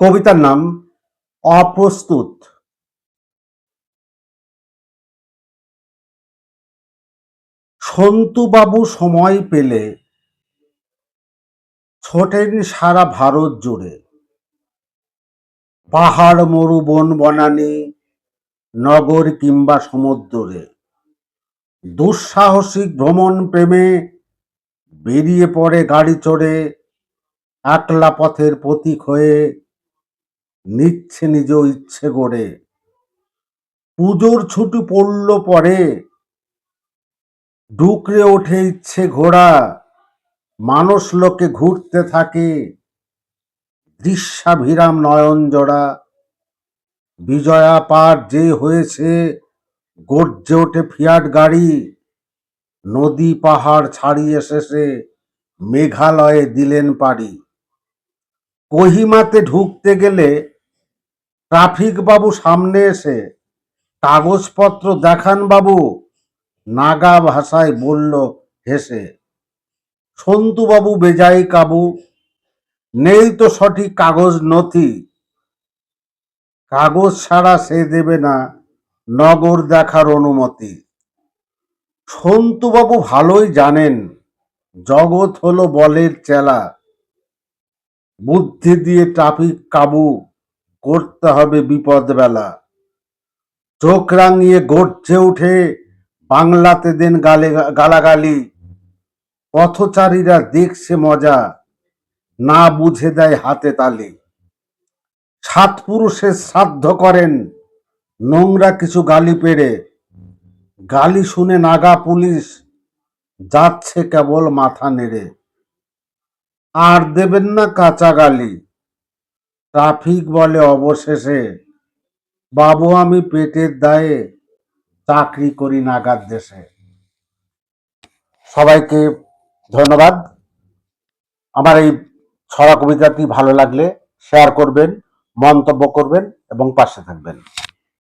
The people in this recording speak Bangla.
কবিতার নাম অপ্রস্তুত। সন্তুবাবু সময় পেলে ছোটেন সারা ভারত জুড়ে। পাহাড় মরু বন বনানি, নগর কিংবা সমুদ্রে। দুঃসাহসিক ভ্রমণ প্রেমে বেরিয়ে পড়ে গাড়ি চড়ে, একলা পথের প্রতীক হয়ে নিচ্ছে নিজ ইচ্ছে করে। পুজোর ছুটি পড়ল পরে। ডুকরে ওঠে ইচ্ছে ঘোড়া। মানুষ লোকে ঘুরতে থাকে। দৃশ্যাভিরাম নয়ন জোড়া। বিজয়া পার যে হয়েছে, গর্জে ওঠে ফিয়াট গাড়ি। নদী পাহাড় ছাড়িয়ে শেষে মেঘালয়ে দিলেন পাড়ি। কোহিমাতে ঢুকতে গেলে ট্রাফিক বাবু সামনে এসে কাগজপত্র দেখান বাবু। নাগা ভাষায় বলল, হেসে। সন্তুবাবু বেজায় কাবু। নেই তো সঠিক কাগজ নথি। কাগজ ছাড়া সে দেবে না, নগর দেখার অনুমতি। সন্তুবাবু ভালোই জানেন, জগৎ হলো বলের চেলা। বুদ্ধি দিয়ে ট্রাফিক কাবু। করতে হবে বিপদ বেলা চোখ রাঙিয়ে গর্জে উঠে বাংলাতে দেন গালে, গালাগালি। পথচারীরা দেখছে মজা, না বুঝে দেয় হাতে তালি। সাত পুরুষের শ্রাদ্ধ করেন, নোংরা কিছু গালি পেড়ে। গালি শুনে নাগা পুলিশ যাচ্ছে কেবল মাথা নেড়ে। আর দেবেন না কাঁচা গালি। ট্রাফিক বলে অবশেষে, বাবু, আমি পেটের দায়ে চাকরি করি নাগাদ দেশে। সবাইকে ধন্যবাদ। আমার এই ছড়া কবিতাটি ভালো লাগলে শেয়ার করবেন, মন্তব্য করবেন এবং পাশে থাকবেন।